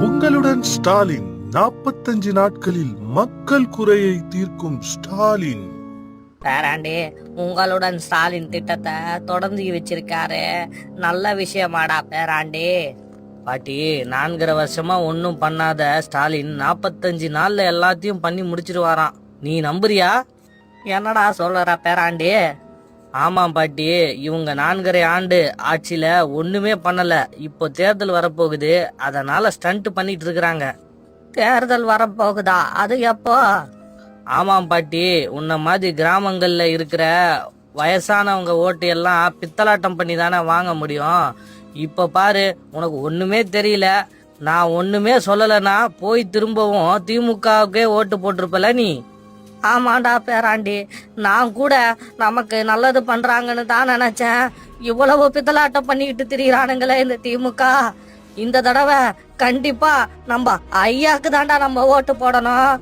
உங்களுடன் ஸ்டாலின் நாற்பத்தஞ்சு நாட்களில் மக்கள் குறையை தீர்க்கும் ஸ்டாலின். பேராண்டி உங்களுடன் ஸ்டாலின் திட்டத்தை தொடர்ந்து வச்சிருக்காரு நல்ல விஷயமாடா பேராண்டி. பாட்டி நான்கரை வருஷமா ஒன்னும் பண்ணாத ஸ்டாலின் நாற்பத்தஞ்சு நாள்ல எல்லாத்தையும் பண்ணி முடிச்சிருவாராம். நீ நம்புறியா? என்னடா சொல்ற பேராண்டி? ஆமாம் பாட்டி இவங்க நான்கரை ஆண்டு ஆட்சியில ஒண்ணுமே பண்ணல. இப்போ தேர்தல் வரப்போகுது அதனால ஸ்டண்ட் பண்ணிட்டு இருக்கிறாங்க. தேர்தல் வரப்போகுதா? அது எப்போ? ஆமாம் பாட்டி உன்ன மாதிரி கிராமங்கள்ல இருக்கிற வயசானவங்க ஓட்டு எல்லாம் பித்தலாட்டம் பண்ணி தானே வாங்க முடியும். இப்ப பாரு உனக்கு ஒண்ணுமே தெரியல. நான் ஒண்ணுமே சொல்லலைன்னா போய் திரும்பவும் திமுகவுக்கே ஓட்டு போட்டிருப்பல நீ? ஆமாண்டா பேராண்டி. நான் கூட நமக்கு நல்லது பண்றாங்கன்னு தான் நினைச்சேன். இவ்வளவு பித்தலாட்டம் பண்ணிக்கிட்டு திரியிறானுங்களே இந்த திமுக. இந்த தடவை கண்டிப்பா நம்ம ஐயாக்கு தாண்டா நம்ம ஓட்டு போடணும்.